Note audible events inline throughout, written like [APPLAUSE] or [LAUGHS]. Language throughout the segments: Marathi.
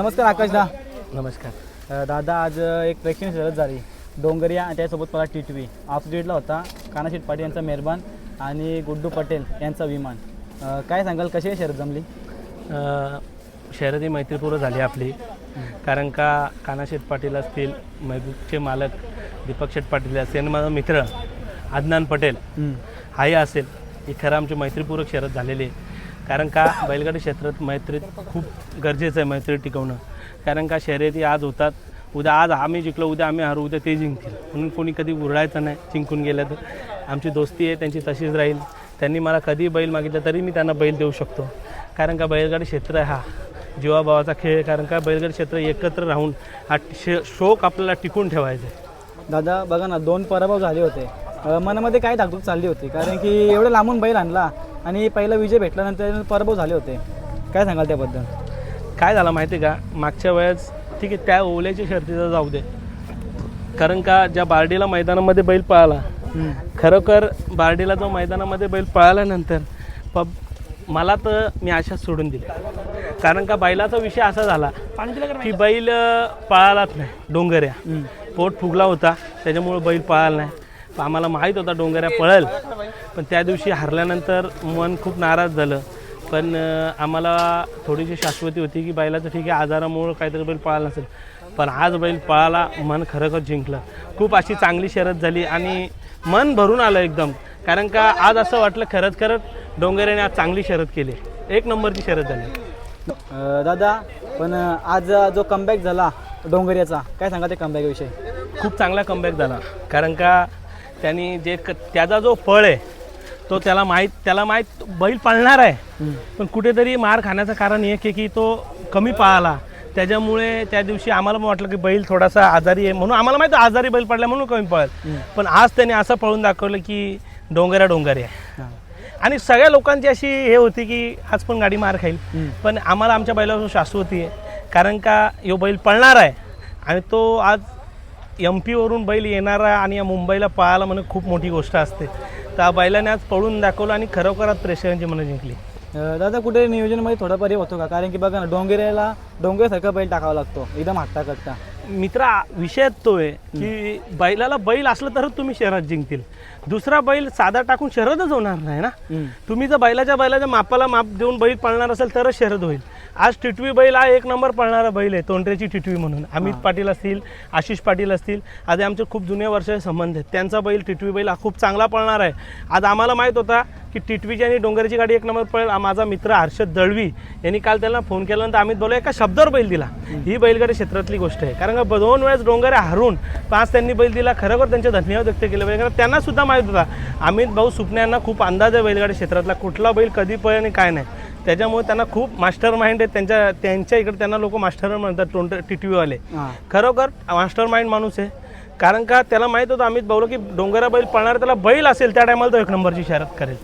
नमस्कार आकाश दा नमस्कार दादा आज एक प्रेक्षणीय शर्यत झाली. डोंगरिया आणि त्यासोबत मला टिटवी. ऑपोजिटला होता कानाशीट पाटील यांचा मेहरबान आणि गुड्डू पटेल यांचा विमान. काय सांगाल कशी आहे शर्यत जमली? अ, शर्यती मैत्रीपूर्व झाली आपली. कारण का काना शेठ पाटील असतील महबूबचे मालक दीपक शेठ पाटील असतील आणि माझा मित्र अदनान पटेल. हाही असेल. ही खरं आमची मैत्रीपूर्वक शर्यत झालेली आहे. कारण का बैलगाडी क्षेत्रात मैत्रीत खूप गरजेचं आहे मैत्री टिकवणं. कारण का शर्यती आज होतात उद्या आज आम्ही जिंकलो उद्या आम्ही हारू उद्या ते जिंकतील. म्हणून कोणी कधी उरडायचं नाही जिंकून गेलं तर. आमची दोस्ती आहे त्यांची तशीच राहील. त्यांनी मला कधी बैल मागितलं तरी मी त्यांना बैल देऊ शकतो. कारण का बैलगाडी क्षेत्र आहे हा जीवाभावाचा खेळ कारण का बैलगाडी क्षेत्र एकत्र राहून हा शे शोक आपल्याला टिकून ठेवायचा. आहे दादा बघा ना दोन पराभव झाले होते. अ, मनामध्ये काय धाकधूक चालली होती? कारण की एवढं लांबून बैल आणला आणि पहिला विजय भेटल्यानंतर पराभव झाले होते. काय सांगाल त्याबद्दल? काय झालं माहिती आहे का? मागच्या वेळेस ठीक आहे त्या ओल्याच्या शर्तीचं जाऊ दे. कारण का ज्या बार्डीला मैदानामध्ये बैल पळाला खरोखर बार्डीला जो मैदानामध्ये बैल पळाल्यानंतर पब मला तर मी आशाच सोडून दिली. कारण का बैलाचा विषय असा झाला की बैल अं, पळालाच नाही डोंगऱ्या. पोट फुगला होता त्याच्यामुळे बैल पळाला नाही. आम्हाला माहीत होता डोंगऱ्या पळेल. पण त्या दिवशी हरल्यानंतर मन खूप नाराज झालं. पण आम्हाला थोडीशी शाश्वती होती की बैलाचं ठीक आहे आजारामुळं काहीतरी बैल पळाला नसेल. पण आज बैल पळाला मन खरोखर जिंकलं. खूप अशी चांगली शर्यत झाली आणि मन भरून आलं एकदम. कारण का आज असं वाटलं खरंच खरंच डोंगऱ्याने आज चांगली शर्यत केली. एक नंबरची शर्यत झाली. दादा पण आज जो कमबॅक झाला डोंगरियाचा काय सांगा ते कमबॅक विषयी? खूप चांगला कमबॅक झाला. कारण का त्यांनी जे क त्याचा जो फळ आहे तो त्याला माहीत त्याला माहीत बैल पळणार आहे. पण कुठेतरी मार खाण्याचं कारण एक आहे की तो कमी पळाला. त्याच्यामुळे त्या दिवशी आम्हाला पण वाटलं की बैल थोडासा आजारी आहे म्हणून आम्हाला माहिती आजारी बैल पडला म्हणून कमी पळेल. पण आज त्याने असं पळून दाखवलं की डोंगऱ्या डोंगरी आहे. आणि सगळ्या लोकांची अशी हे होती की आज पण गाडी मार खाईल. पण आम्हाला आमच्या बैलावर शाश्वती आहे. कारण का यो बैल पळणार आहे. आणि तो आज एम पीवरून बैल येणारा आणि या मुंबईला पळायला म्हणून खूप मोठी गोष्ट असते. त्या बैलाने आज पळून दाखवलं आणि खरोखर आज प्रेक्षकांची मनं जिंकली. दादा कुठे नियोजनमध्ये थोडाफार होतो का? कारण की बघा ना डोंगेऱ्याला डोंगरसारखा बैल टाकावा लागतो एकदम हट्टा कट्टा मित्रा विषय तो आहे की बैलाला बैल असलं तरच तुम्ही शहरात जिंकतील. दुसरा बैल साधा टाकून शहरातच होणार नाही ना? तुम्ही जर बैलाच्या बैलाच्या मापाला माप देऊन बैल पळणार असेल तरच शर्यत होईल. आज टिटवी बैल हा एक नंबर पळणारा बैल आहे तोंडऱ्याची टिटवी म्हणून. अमित पाटील असतील आशिष पाटील असतील आज आमचे खूप जुन्या वर्षाचे संबंध आहेत. त्यांचा बैल टिटवी बैल हा खूप चांगला पळणार आहे. आज आम्हाला माहीत होता की टिटवीची आणि डोंगरची गाडी एक नंबर पळेल. माझा मित्र हर्षद दळवी यांनी काल त्यांना फोन केल्यानंतर अमित बोलला एका शब्दावर बैल दिला. ही बैलगाडी क्षेत्रातली गोष्ट आहे. कारण का दोन वेळेस डोंगरे हारून पाच त्यांनी बैल दिला. खरोखर त्यांचे धन्यवाद व्यक्त केले पाहिजे. कारण त्यांना सुद्धा माहीत होता अमित भाऊ सुपण्यांना खूप अंदाज आहे बैलगाडी क्षेत्रातला. कुठला बैल कधी पळेल आणि काय नाही. त्याच्यामुळे त्यांना खूप मास्टर माइंड आहेत त्यांच्या त्यांच्या इकडे त्यांना लोक मास्टर म्हणतात टोंट टिटवीवाले हां. खरोखर मास्टर माइंड माणूस आहे. कारण का त्याला माहीत होतं अमित भाऊला की डोंगरा बैल पळणार त्याला बैल असेल त्या टायमाला तो एक नंबरची शर्यत करेल.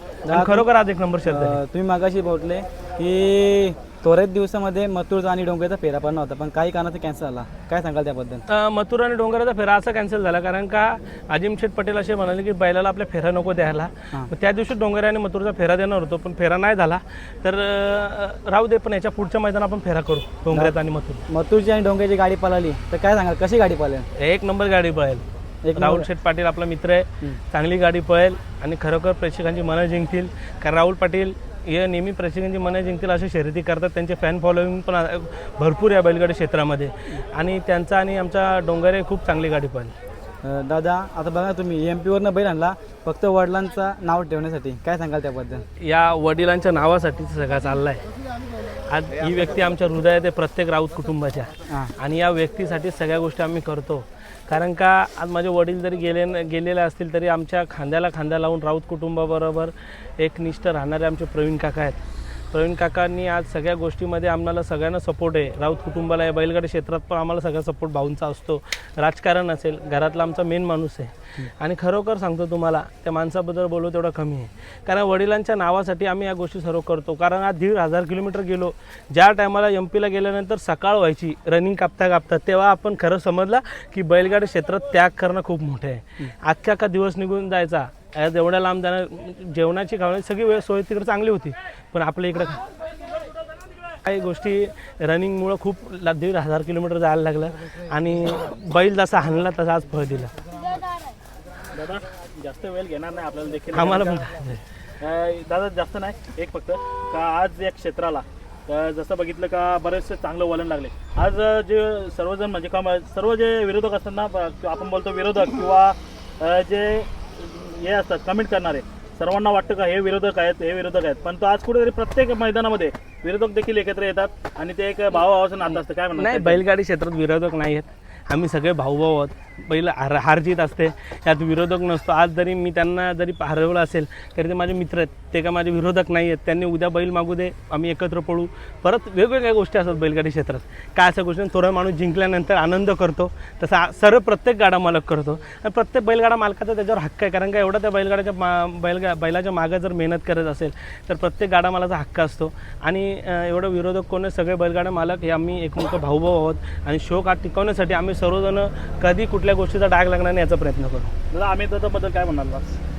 खरोखर आज एक नंबर शर्यत तुम्ही मागाशी बोलले की त्वरित दिवसामध्ये मथुरचा आणि डोंगरचा फेरा पण नव्हता पण काही कारणाचा कॅन्सल झाला. काय सांगाल त्याबद्दल? मथुरा आणि डोंगराचा फेरा असा कॅन्सल झाला कारण का अजिम शेठ पटेल असे म्हणाले की बैलाला आपल्या फेरा नको द्यायला. त्या दिवशी डोंगरे आणि मथुरचा फेरा देणार होतो पण फेरा नाही झाला. तर राहू दे पण याच्या पुढच्या मैदान आपण फेरा करू डोंगऱ्यात आणि मथुर. मथुरची आणि डोंगरची गाडी पळाली तर काय सांगाल कशी गाडी पळेल? एक नंबर गाडी पळेल. एक राहुल शेठ पाटील आपला मित्र आहे चांगली गाडी पळेल आणि खरोखर प्रेक्षकांची मनं जिंकतील. कारण राहुल पाटील हे नेहमी प्रेक्षकांची मनं जिंकतील अशी शर्यती करतात. त्यांचे फॅन फॉलोईंग पण भरपूर आहे बैलगाडी क्षेत्रामध्ये. आणि त्यांचा आणि आमचा डोंगरे खूप चांगली गाडी अ, दादा आता बघा तुम्ही एम पीवरनं बैल आणला. फक्त वडिलांचा नाव ठेवण्यासाठी काय सांगाल त्याबद्दल? या वडिलांच्या नावासाठीच सगळा चालला आहे आज ही व्यक्ती आमच्या हृदयात आहे प्रत्येक राऊत कुटुंबाच्या. आणि या व्यक्तीसाठी सगळ्या गोष्टी आम्ही करतो. कारण का आज माझे वडील जरी गेले गेलेले असतील तरी आमच्या खांद्याला खांदा लावून राऊत कुटुंबाबरोबर एकनिष्ठ राहणारे आमचे प्रवीण काका आहेत. प्रवीण काकांनी आज सगळ्या गोष्टीमध्ये आम्हाला सगळ्यांना सपोर्ट आहे. राऊत कुटुंबाला या बैलगाडी क्षेत्रात पण आम्हाला सगळा सपोर्ट भाऊंचा असतो. राजकारण असेल घरातला आमचा मेन माणूस आहे. आणि खरोखर सांगतो तुम्हाला त्या माणसाबद्दल बोलू तेवढं कमी आहे. कारण वडिलांच्या नावासाठी आम्ही या गोष्टी सर्व करतो. कारण आज दीड हजार किलोमीटर गेलो. ज्या टायमाला एम पीला गेल्यानंतर सकाळ व्हायची रनिंग कापता कापता तेव्हा आपण खरं समजला की बैलगाडी क्षेत्रात त्याग करणं खूप मोठं आहे. अख्खा अख्खा दिवस निघून जायचा. आज एवढ्या लांब जाणं जेवणाची खावण्याची सगळी वेळ सोय तिकडे चांगली होती. पण आपल्या इकडं काही गोष्टी रनिंगमुळं खूप दीड हजार किलोमीटर जायला लागलं. आणि बैल जसा हाणला तसा आज फळ दिला. दादा जास्त वेळ घेणार नाही आपल्याला देखील. आम्हाला पण दादा जास्त नाही एक फक्त. का आज या क्षेत्राला जसं बघितलं का बरेचसे चांगलं वलण लागले. आज जे सर्वजण म्हणजे का सर्व जे विरोधक असतात ना आपण बोलतो विरोधक किंवा जे हे असतात कमेंट करणारे. सर्वांना वाटतं का हे विरोधक आहेत हे विरोधक आहेत. पण तो आज कुठेतरी प्रत्येक मैदानामध्ये विरोधक देखील एकत्र येतात आणि ते एक भावाभावाचं नातं असतं. काय नाही म्हणणार बैलगाडी क्षेत्रात विरोधक नाही आहेत आम्ही सगळे भाऊभाऊ आहोत. बैल हार हारजीत असते. यात विरोधक नसतो. आज जरी मी त्यांना जरी हरवलं असेल तरी ते माझे मित्र आहेत. ते का माझे विरोधक नाही आहेत. त्यांनी उद्या बैल मागू दे आम्ही एकत्र पळू. परत वेगवेगळ्या गोष्टी असतात बैलगाडी क्षेत्रात. काय अशा गोष्टी थोडा माणूस जिंकल्यानंतर आनंद करतो. तसा सर्व प्रत्येक गाडा मालक करतो. आणि प्रत्येक बैलगाडा मालकाचा त्याच्यावर हक्क आहे. कारण का एवढा त्या बैलगाड्याच्या मा बैलगा बैलाच्या मागं जर मेहनत करत असेल तर प्रत्येक गाडा मालाचा हक्क असतो. आणि एवढं विरोधक कोण सगळे बैलगाडा मालक हे आम्ही एकमेक भाऊभाऊ आहोत. आणि शोक हा टिकवण्यासाठी आम्ही सर्वजण कधी कुठल्या गोष्टीचा डाग लागणार नाही याचा प्रयत्न करू. दादा आम्ही त्याच्याबद्दल काय म्हणाल?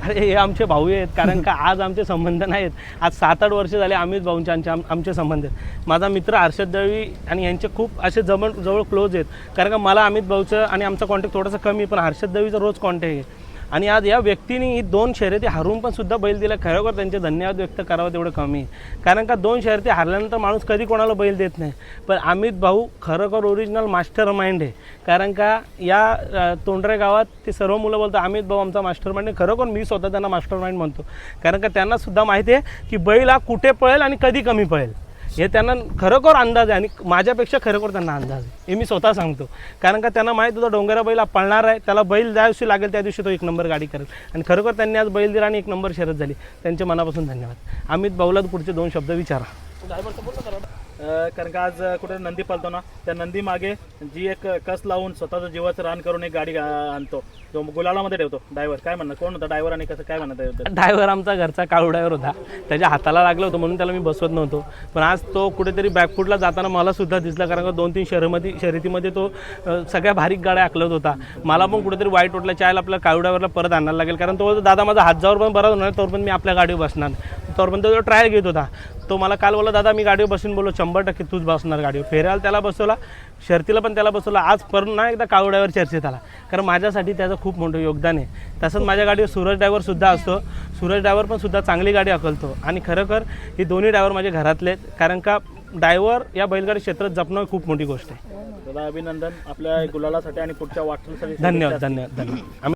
अरे हे आमचे भाऊ आहेत कारण का [LAUGHS] आज आमचे संबंध नाहीत. आज सात आठ वर्ष झाले अमित भाऊंचे आमचे आम- आमचे संबंध आहेत. माझा मित्र हर्षद दळवी आणि यांचे खूप असे जवळ जवळ क्लोज आहेत. कारण का मला अमित भाऊचं आणि आमचा कॉन्टॅक्ट थोडासा कमी आहे, पण हर्षद दळवीचा रोज कॉन्टॅक्ट आहे. आणि आज या व्यक्तीने ही दोन शर्यती हारून पण सुद्धा बैल दिला. खरोखर त्यांचे धन्यवाद व्यक्त करावं तेवढं कमी कारण का दोन शर्यती हरल्यानंतर माणूस कधी कोणाला बैल देत नाही. पण अमित भाऊ खरोखर ओरिजिनल मास्टर माइंड आहे. कारण का या तोंडरे गावात ते सर्व मुलं बोलतात अमित भाऊ आमचा मास्टर माइंड खरोखर मी स्वतः त्यांना मास्टर माइंड म्हणतो. कारण का त्यांना सुद्धा माहिती आहे की बैल हा कुठे पळेल आणि कधी कमी पळेल. हे त्यांना खरोखर अंदाज आहे आणि माझ्यापेक्षा खरोखर त्यांना अंदाज आहे. हे मी स्वतः सांगतो. कारण का त्यांना माहीत होतं डोंगरा बैल पळणार आहे त्याला बैल ज्या दिवशी लागेल त्या दिवशी तो एक नंबर गाडी करेल. आणि खरोखर त्यांनी आज बैल दिला आणि एक नंबर शरद झाली. त्यांच्या मनापासून धन्यवाद. अमित भाऊला पुढचे दोन शब्द विचारा. कारण का आज कुठे नंदी पालतो ना त्या नंदी मागे जी एक कस लावून स्वतःचं जीवाचं रान करून एक गाडी आणतो. तो गुलालामध्ये ठेवतो ड्रायव्हर. काय म्हणणं? कोण होता ड्रायव्हर आणि कसं काय म्हणत आहे? ड्रायव्हर आमचा घरचा काळू ड्रायव्हर होता. त्याच्या हाताला लागलं होतं म्हणून त्याला मी बसवत नव्हतो. पण आज तो कुठेतरी बॅकफूटला जाताना मला सुद्धा दिसला कारण का दोन तीन शहरामध्ये शर्यतीमध्ये तो सगळ्या भारीक गाड्या आखलत होता. मला पण कुठेतरी वाईट वाटलं चायला आपल्या काळू ड्रायव्हरला परत आणायला लागेल कारण तो दादा माझा हात जावर पण बरा होणार तोवर पण मी आपल्या गाडीवर बसणार. तोवर पण तो ट्रायल घेत होता. तो मला काल बोलला दादा मी गाडीवर बसून बोललो शंभर टक्के तूच बसणार गाडीवर. फेरायला त्याला बसवला शर्तीला पण त्याला बसवला. आज परत ना एकदा काळू ड्रायव्हर चर्चेत आला. कारण माझ्यासाठी त्याचं खूप मोठं योगदान आहे. तसंच माझ्या गाडीवर सूरज ड्रायव्हर सुद्धा असतो. सूरज ड्रायव्हर पण सुद्धा चांगली गाडी अकलतो आणि खरोखर ही दोन्ही ड्रायव्हर माझे घरातले आहेत. कारण का ड्रायव्हर या बैलगाडी क्षेत्रात जपणं खूप मोठी गोष्ट आहे. दादा अभिनंदन आपल्या गुलालासाठी आणि पुढच्या वाटचालीसाठी. धन्यवाद धन्यवाद धन्यवाद.